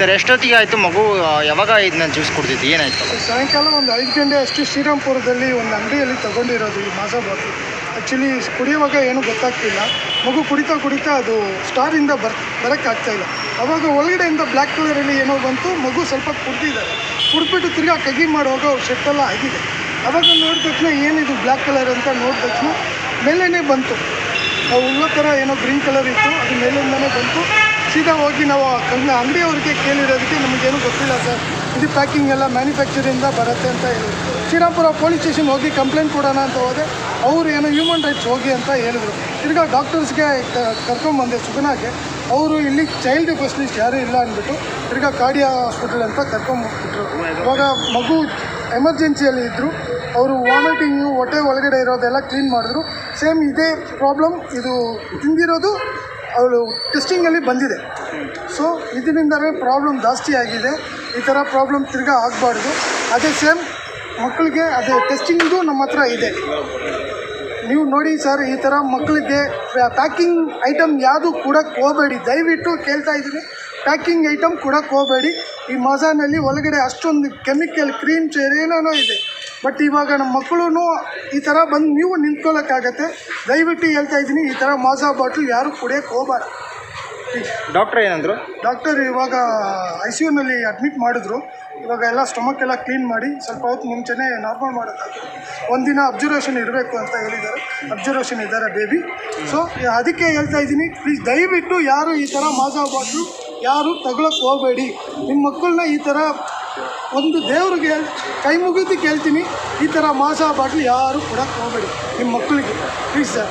Sir, ಎಷ್ಟೊತ್ತಿಗೆ ಆಯಿತು ಮಗು? ಯಾವಾಗ ಇದನ್ನ ಜ್ಯೂಸ್ ಕುಡ್ದಿದ್ದು? ಏನಾಯ್ತು? ಸಾಯಂಕಾಲ ಒಂದು ಐದು ಗಂಟೆ ಅಷ್ಟು ಶ್ರೀರಾಮ್ಪುರದಲ್ಲಿ ಒಂದು ಅಂಗಡಿಯಲ್ಲಿ ತಗೊಂಡಿರೋದು ಈ ಮಾಸ ಬಾಟ್ಲು. ಆ್ಯಕ್ಚುಲಿ ಕುಡಿಯುವಾಗ ಏನೂ ಗೊತ್ತಾಗ್ತಿಲ್ಲ. ಮಗು ಕುಡಿತಾ ಕುಡಿತಾ ಅದು ಸ್ಟಾರಿಂದ ಬರ್, ಬರೋಕ್ಕಾಗ್ತಾ ಇಲ್ಲ. ಅವಾಗ ಒಳಗಡೆಯಿಂದ ಬ್ಲ್ಯಾಕ್ ಕಲರಲ್ಲಿ ಏನೋ ಬಂತು, ಮಗು ಸ್ವಲ್ಪ ಕುಡ್ದಿದ್ದಾರೆ. ಕುಡ್ಬಿಟ್ಟು ತಿರ್ಗಾ ಕಗಿ ಮಾಡುವಾಗ ಶೆಟ್ಟೆಲ್ಲ ಆಗಿದೆ. ಅವಾಗ ನೋಡಿದ ತಕ್ಷಣ ಏನಿದು ಬ್ಲ್ಯಾಕ್ ಕಲರ್ ಅಂತ ನೋಡಿದ ತಕ್ಷಣ ಮೇಲೇ ಬಂತು. ಉಳ್ಳ ಥರ ಏನೋ ಗ್ರೀನ್ ಕಲರ್ ಇತ್ತು, ಅದು ಮೇಲಿಂದನೇ ಬಂತು. ಸೀದಾ ಹೋಗಿ ನಾವು ಕಂಗ ಅಂಗಡಿಯವ್ರಿಗೆ ಕೇಳಿರೋದಕ್ಕೆ ನಮಗೇನು ಗೊತ್ತಿಲ್ಲ ಸರ್. ಇದು ಪ್ಯಾಕಿಂಗ್ ಎಲ್ಲ ಮ್ಯಾನುಫ್ಯಾಕ್ಚರಿಂದ ಬರುತ್ತೆ ಅಂತ ಹೇಳಿದ್ರು ಶ್ರೀರಾಮ್ಪುರ ಪೊಲೀಸ್ ಸ್ಟೇಷನ್ ಹೋಗಿ ಕಂಪ್ಲೇಂಟ್ ಕೊಡೋಣ ಅಂತ ಹೋದೆ. ಅವರು ಏನೋ ಹ್ಯೂಮನ್ ರೈಟ್ಸ್ ಹೋಗಿ ಅಂತ ಹೇಳಿದರು. ತಿರ್ಗಾ ಡಾಕ್ಟರ್ಸ್ಗೆ ಕರ್ಕೊಂಬಂದೆ ಸುಗನಾಗೆ. ಅವರು ಇಲ್ಲಿ ಚೈಲ್ಡ್ ಸ್ಪೆಷಲಿಸ್ಟ್ ಯಾರೂ ಇಲ್ಲ ಅಂದ್ಬಿಟ್ಟು ತಿರ್ಗಾ ಕಾರ್ಡಿಯಾ ಹಾಸ್ಪಿಟಲ್ ಅಂತ ಕರ್ಕೊಂಬಂದ್ಬಿಟ್ರು ಇವಾಗ ಮಗು ಎಮರ್ಜೆನ್ಸಿಯಲ್ಲಿ ಇದ್ದರು ಅವರು ವಾಮಿಟಿಂಗು ಹೊಟ್ಟೆ ಒಳಗಡೆ ಇರೋದೆಲ್ಲ ಕ್ಲೀನ್ ಮಾಡಿದ್ರು. ಸೇಮ್ ಇದೇ ಪ್ರಾಬ್ಲಮ್ ಇದು ತಿಂದಿರೋದು ಅವಳು ಟೆಸ್ಟಿಂಗಲ್ಲಿ ಬಂದಿದೆ. ಸೊ ಇದರಿಂದಲೇ ಪ್ರಾಬ್ಲಮ್ ಜಾಸ್ತಿ ಆಗಿದೆ. ಈ ಥರ ಪ್ರಾಬ್ಲಮ್ ತಿರ್ಗಾ ಆಗಬಾರ್ದು. ಅದೇ ಸೇಮ್ ಮಕ್ಕಳಿಗೆ ಅದೇ ಟೆಸ್ಟಿಂಗ್ದು ನಮ್ಮ ಹತ್ರ ಇದೆ. ನೀವು ನೋಡಿ ಸರ್ ಈ ಥರ ಮಕ್ಕಳಿಗೆ ಪ್ಯಾಕಿಂಗ್ ಐಟಮ್ ಯಾವುದು ಕೂಡ ಹೋಗಬೇಡಿ. ದಯವಿಟ್ಟು ಕೇಳ್ತಾ ಇದ್ದೀನಿ. ಪ್ಯಾಕಿಂಗ್ ಐಟಮ್ ಕೊಡಕ್ಕೆ ಹೋಗಬೇಡಿ. ಈ ಮಜಾನಲ್ಲಿ ಒಳಗಡೆ ಅಷ್ಟೊಂದು ಕೆಮಿಕಲ್ ಕ್ರೀಮ್ಸ್ ಏನೇನೋ ಇದೆ. ಬಟ್ ಇವಾಗ ನಮ್ಮ ಮಕ್ಕಳು ಈ ಥರ ಬಂದು ನೀವು ನಿಂತ್ಕೊಳ್ಳೋಕ್ಕಾಗತ್ತೆ ದಯವಿಟ್ಟು ಹೇಳ್ತಾ ಇದ್ದೀನಿ ಈ ಥರ ಮಾಜಾ ಬಾಟ್ಲು ಯಾರು ಕುಡಿಯೋಕ್ಕೆ ಹೋಗಬೇಡ ಡಾಕ್ಟರ್ ಏನಂದ್ರು? ಡಾಕ್ಟರ್ ಇವಾಗ ಐ ಸಿ ಯುನಲ್ಲಿ ಅಡ್ಮಿಟ್ ಮಾಡಿದ್ರು. ಇವಾಗ ಎಲ್ಲ ಸ್ಟೊಮಕ್ ಎಲ್ಲ ಕ್ಲೀನ್ ಮಾಡಿ ಸ್ವಲ್ಪ ಹೊತ್ತು ಮುಂಚೆನೇ ನಾರ್ಮಲ್ ಮಾಡೋಕ್ಕಾಗ ಒಂದಿನ ಅಬ್ಸರ್ವೇಷನ್ ಇರಬೇಕು ಅಂತ ಹೇಳಿದ್ದಾರೆ. ಅಬ್ಸರ್ವೇಷನ್ ಇದ್ದಾರೆ ಬೇಬಿ ಸೊ ಅದಕ್ಕೆ ಹೇಳ್ತಾ ಇದ್ದೀನಿ ಪ್ಲೀಸ್ ದಯವಿಟ್ಟು ಯಾರು ಈ ಥರ ಮಾಜಾ ಬಾಟ್ಲು ಯಾರು ತಗೊಳಕ್ಕೆ ಹೋಗಬೇಡಿ. ನಿಮ್ಮ ಮಕ್ಕಳನ್ನ ಈ ಥರ ಒಂದು ದೇವ್ರಿಗೆ ಕೈ ಮುಗಿದು ಕೇಳ್ತೀನಿ. ಈ ಥರ ಮಾಸ ಬಾಟ್ಲು ಯಾರು ಕೊಡಕ್ಕೆ ಹೋಗಬೇಡಿ. ನಿಮ್ಮ ಮಕ್ಕಳಿಗೆ. Please sir